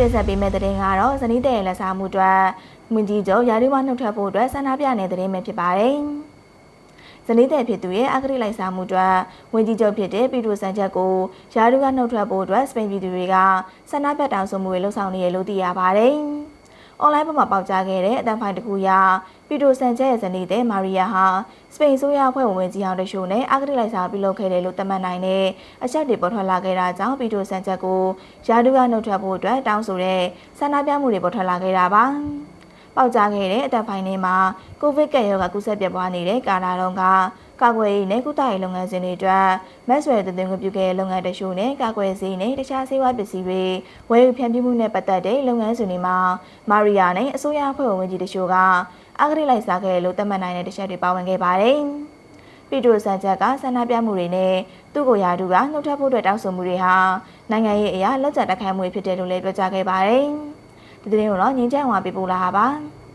တင်ဆက်ပေးမယ့်သတင်းကတော့ဇနီးတဲ့ရဲ့လက်စားမှုအတွက်မွန်ကြီးကျော်ရာထူးမှနှုတ်ထွက်ဖို့အတွက်ဆန္ဒပြနေတဲ့သတင်းပဲဖြစ်ပါတယ်။ဇနီးတဲ့ဖြစ်သူရဲ့အဂတိလိုက်စားမှုအတွက်ဝင်ကြီးချုပ်ဖြစ်တဲ့ပီတိုဆန်ချက်ကိုရာထူးကနှုတ်ထွက်ဖို့အတွက်စပိန်ပြည်သူတွေကဆန္ဒပြတောင်းဆိုမှုတွေလှုပ်ဆောင်နေရလို့သိရပါတယ်။အွန်လိုင်းပေါ်မှာပေါက်ကြားခဲ့တဲ့အတန်းဖိုင်တစ်ခုအရ ပီတိုဆန်ချက်ရဲ့ဇနီးတဲ့မာရီယာဟာစပိန်ဆိုရအဖွဲ့ဝင်ဝင်ကြီးအောင်တရှို့နဲ့အဂတိလိုက်စားပြုလုပ်ခဲ့တယ်လို့သတ်မှတ်နိုင်တဲ့အချက်တွေပေါ်ထွက်လာခဲ့တာကြောင့်ပီတိုဆန်ချက်ကိုယာဒူကနှုတ်ထွက်ဖို့အတွက်တောင်းဆိုတဲ့ဆန္ဒပြမှုတွေပေါ်ထွက်လာခဲ့တာပါ။ ပေါက်ကြားခဲ့တဲ့အတန်းဖိုင်တွေမှာကိုဗစ်ကပ်ရောဂါကူးစက်ပြပွားနေတဲ့ကာလာတုန်းကကာကွယ်ရေးနဲ့ကုသရေးလုပ်ငန်းစဉ်တွေအတွက်မက်ဆွဲတင်သွင်းခွင့်ပြုခဲ့တဲ့လုပ်ငန်းတချို့နဲ့ကာကွယ်ဆေးနဲ့တခြားဆေးဝါးပစ္စည်းတွေဝယ်ယူဖြန့်ဖြူးမှုနဲ့ပတ်သက်တဲ့လုပ်ငန်းစဉ်တွေမှာမာရီယာနဲ့အစိုးရအဖွဲ့ဝင်ကြီးတချို့ကအဂတိလိုက်စားခဲ့တယ်လို့သတ်မှတ်နိုင်တဲ့တချက်တွေပါဝင်ခဲ့ပါတယ်။ပီတိုဆန်ချက်ကဆန္ဒပြမှုတွေနဲ့သူ့ကိုယာဒူကနှုတ်ထွက်ဖို့အတွက်တောင်းဆိုမှုတွေဟာနိုင်ငံရေးအရာလက်ကျတက်ခိုင်းမှုတွေဖြစ်တယ်လို့လည်းပြောကြားခဲ့ပါတယ်။ ဒီသတင်းကိုတော့ငင်းချမ်းဝါပြပို့လာတာပါ။